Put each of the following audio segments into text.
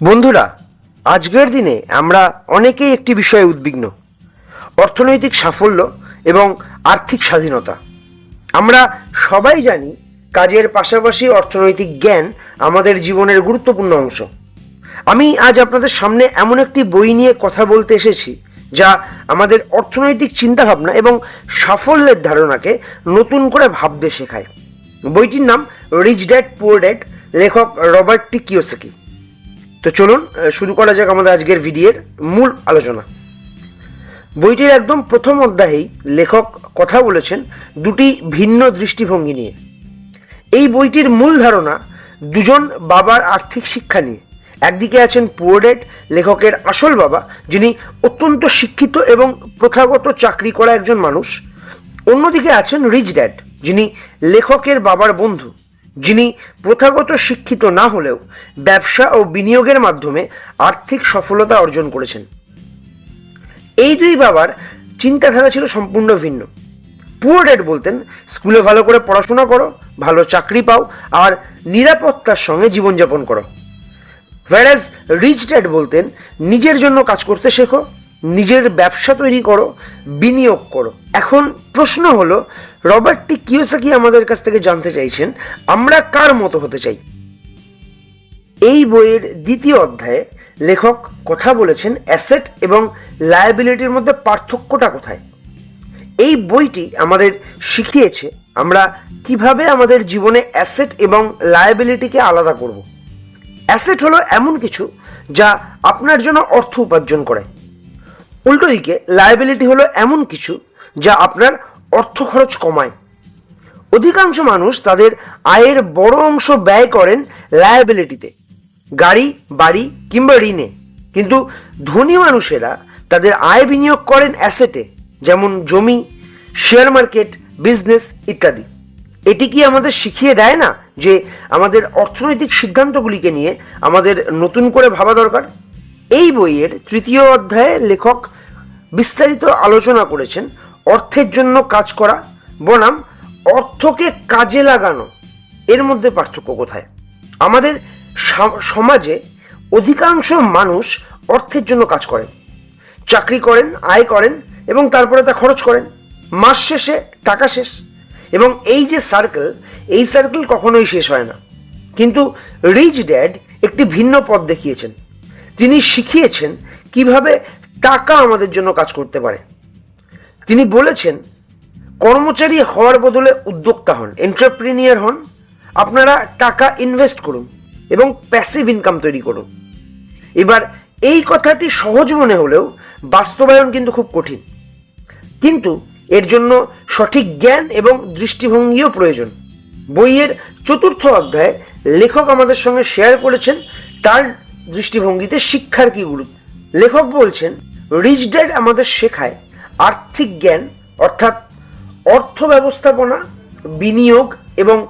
বন্ধুরা, আজকের দিনে আমরা অনেকেই একটি বিষয়ে উদ্বিগ্ন। অর্থনৈতিক সাফল্য এবং আর্থিক স্বাধীনতা। আমরা সবাই জানি কাজের পাশাপাশি অর্থনৈতিক জ্ঞান আমাদের জীবনের গুরুত্বপূর্ণ অংশ। আমি আজ আপনাদের সামনে এমন একটি বই নিয়ে কথা বলতে এসেছি, যা আমাদের অর্থনৈতিক চিন্তাভাবনা এবং সাফল্যের ধারণাকে নতুন করে ভাবতে শেখায়। বইটির নাম রিচ ড্যাড পুয়ার ড্যাড লেখক রবার্ট টি কিওসাকি। তো চলুন শুরু করা যাক আমাদের আজকের ভিডিওর মূল আলোচনা। বইটির একদম প্রথম অধ্যায়েই লেখক কথা বলেছেন দুটি ভিন্ন দৃষ্টিভঙ্গি নিয়ে। এই বইটির মূল ধারণা দুজন বাবার আর্থিক শিক্ষা নিয়ে। একদিকে আছেন পুয়ারেড লেখকের আসল বাবা, যিনি অত্যন্ত শিক্ষিত এবং প্রথাগত চাকরি করা একজন মানুষ। অন্যদিকে আছেন রিচ ড্যাড যিনি লেখকের বাবার বন্ধু। যিনি প্রথাগত শিক্ষিত না হলেও ব্যবসা ও বিনিয়োগের মাধ্যমে আর্থিক সফলতা অর্জন করেছেন। এই দুই বাবার চিন্তাধারা ছিল সম্পূর্ণ ভিন্ন। পুয়ার ড্যাড বলতেন, স্কুলে ভালো করে পড়াশোনা করো, ভালো চাকরি পাও, আর নিরাপত্তার সঙ্গে জীবনযাপন করো। ভ্যারাজ রিচ ড্যাড বলতেন, নিজের জন্য কাজ করতে শেখো, নিজের ব্যবসা তৈরি করো, বিনিয়োগ করো। এখন প্রশ্ন হলো রবার্ট টি কিওসাকি আমাদের কাছ থেকে জানতে চাইছেন, আমরা কার মতো হতে চাই? এই বইয়ের দ্বিতীয় অধ্যায়ে লেখক কথা বলেছেন অ্যাসেট এবং লায়াবিলিটির মধ্যে পার্থক্যটা কোথায়? এই বইটি আমাদের শিখিয়েছে আমরা কীভাবে আমাদের জীবনে অ্যাসেট এবং লায়াবিলিটিকে আলাদা করব। অ্যাসেট হলো এমন কিছু যা আপনার জন্য অর্থ উপার্জন করে। উল্টো দিকে, লায়াবিলিটি হলো এমন কিছু যা আপনার অর্থ খরচ কমায়। অধিকাংশ মানুষ তাদের আয়ের বড় অংশ ব্যয় করেন লায়াবিলিটিতে গাড়ি, বাড়ি কিংবা ঋণে। কিন্তু ধনী মানুষেরা তাদের আয় বিনিয়োগ করেন অ্যাসেটে যেমন জমি শেয়ার মার্কেট বিজনেস ইত্যাদি। এটি কি আমাদের শিখিয়ে দেয় না যে আমাদের অর্থনৈতিক সিদ্ধান্তগুলিকে নিয়ে আমাদের নতুন করে ভাবা দরকার? এই বইয়ের তৃতীয় অধ্যায়ে লেখক বিস্তারিত আলোচনা করেছেন অর্থের জন্য কাজ করা, বনাম অর্থকে কাজে লাগানো, এর মধ্যে পার্থক্য কোথায়? আমাদের সমাজে অধিকাংশ মানুষ অর্থের জন্য কাজ করেন। চাকরি করেন, আয় করেন এবং তারপরে তা খরচ করেন। মাস শেষে টাকা শেষ। এবং এই যে সার্কেল এই সার্কেল কখনোই শেষ হয় না। কিন্তু রিচ ড্যাড একটি ভিন্ন পথ দেখিয়েছেন। তিনি শিখিয়েছেন কীভাবে টাকা আমাদের জন্য কাজ করতে পারে। তিনি বলেছেন, কর্মচারী হওয়ার বদলে উদ্যোক্তা হন এন্টারপ্রিনিয়ার হন। আপনারা টাকা ইনভেস্ট করুন এবং প্যাসিভ ইনকাম তৈরি করুন। এবার এই কথাটি সহজ মনে হলেও বাস্তবায়ন কিন্তু খুব কঠিন। কিন্তু এর জন্য সঠিক জ্ঞান এবং দৃষ্টিভঙ্গিও প্রয়োজন। বইয়ের চতুর্থ অধ্যায়ে লেখক আমাদের সঙ্গে শেয়ার করেছেন, তার দৃষ্টিভঙ্গিতে শিক্ষার কি গুরুত্ব? লেখক বলছেন রিচ ড্যাড আমাদের শেখায় আর্থিক জ্ঞান, অর্থাৎ অর্থ ব্যবস্থাপনা, বিনিয়োগ এবং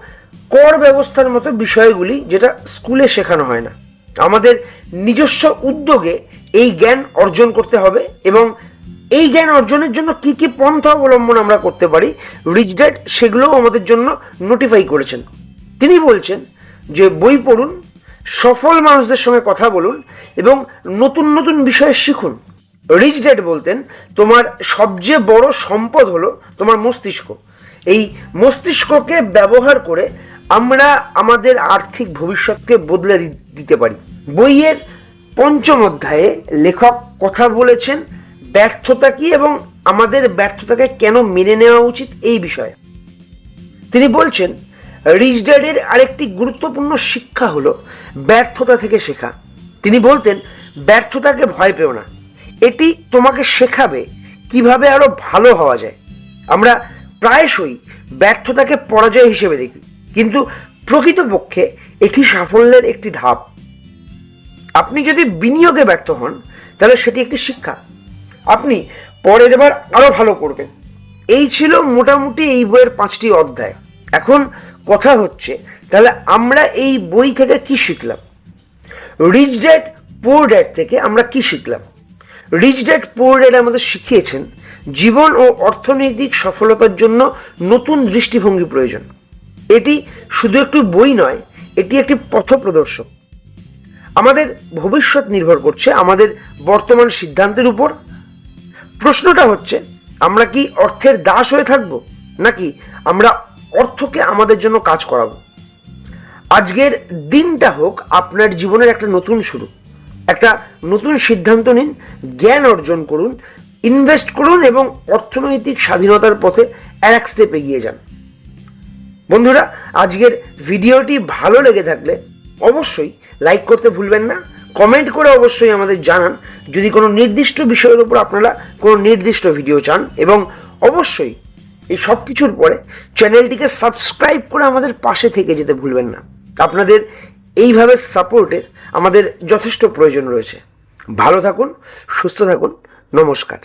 কর ব্যবস্থার মতো বিষয়গুলি যেটা স্কুলে শেখানো হয় না। আমাদের নিজস্ব উদ্যোগে এই জ্ঞান অর্জন করতে হবে এবং এই জ্ঞান অর্জনের জন্য কি কি পন্থা অবলম্বন আমরা করতে পারি, রিচ ড্যাড সেগুলোও আমাদের জন্য নোটিফাই করেছেন। তিনি বলছেন যে বই পড়ুন, সফল মানুষদের সঙ্গে কথা বলুন এবং নতুন নতুন বিষয়ে শিখুন। রিচ ড্যাড বলতেন, তোমার সবচেয়ে বড় সম্পদ হলো তোমার মস্তিষ্ক। এই মস্তিষ্ককে ব্যবহার করে আমরা আমাদের আর্থিক ভবিষ্যৎকে বদলে দিতে পারি। বইয়ের পঞ্চম অধ্যায়ে লেখক কথা বলেছেন, ব্যর্থতা কি এবং আমাদের ব্যর্থতাকে কেন মেনে নেওয়া উচিত এই বিষয়ে। তিনি বলছেন রিচ ড্যাডের আরেকটি গুরুত্বপূর্ণ শিক্ষা হলো ব্যর্থতা থেকে শেখা। তিনি বলতেন, ব্যর্থতাকে ভয় পেও না। এটি তোমাকে শেখাবে কীভাবে আরও ভালো হওয়া যায়। আমরা প্রায়শই ব্যর্থতাকে পরাজয় হিসেবে দেখি, কিন্তু প্রকৃতপক্ষে এটি সাফল্যের একটি ধাপ। আপনি যদি বিনিয়োগে ব্যর্থ হন, তাহলে সেটি একটি শিক্ষা। আপনি পরের বার আরও ভালো করবেন। এই ছিল মোটামুটি এই বইয়ের পাঁচটি অধ্যায়। এখন কথা হচ্ছে, তাহলে আমরা এই বই থেকে কি শিখলাম? রিচ ড্যাড পোর ড্যাড থেকে আমরা কি শিখলাম? রিচ ড্যাড পোর ড্যাড আমাদের শিখিয়েছেন জীবন ও অর্থনৈতিক সফলতার জন্য নতুন দৃষ্টিভঙ্গি প্রয়োজন। এটি শুধু একটু বই নয়, এটি একটি পথপ্রদর্শক। আমাদের ভবিষ্যৎ নির্ভর করছে আমাদের বর্তমান সিদ্ধান্তের উপর। প্রশ্নটা হচ্ছে, আমরা কি অর্থের দাস হয়ে থাকব, নাকি আমরা অর্থকে আমাদের জন্য কাজ করাবো? আজকের দিনটা হোক আপনার জীবনের একটা নতুন শুরু। একটা নতুন সিদ্ধান্ত নিন, জ্ঞান অর্জন করুন ইনভেস্ট করুন এবং অর্থনৈতিক স্বাধীনতার পথে এক স্টেপ এগিয়ে যান। বন্ধুরা, আজকের ভিডিওটি ভালো লেগে থাকলে অবশ্যই লাইক করতে ভুলবেন না কমেন্ট করে অবশ্যই আমাদের জানান। যদি কোনো নির্দিষ্ট বিষয়ের উপর আপনারা কোনো নির্দিষ্ট ভিডিও চান এবং অবশ্যই এই সব কিছুর পরে চ্যানেলটিকে সাবস্ক্রাইব করে আমাদের পাশে থেকে যেতে ভুলবেন না। আপনাদের এইভাবে সাপোর্টের আমাদের যথেষ্ট প্রয়োজন রয়েছে। ভালো থাকুন সুস্থ থাকুন নমস্কার।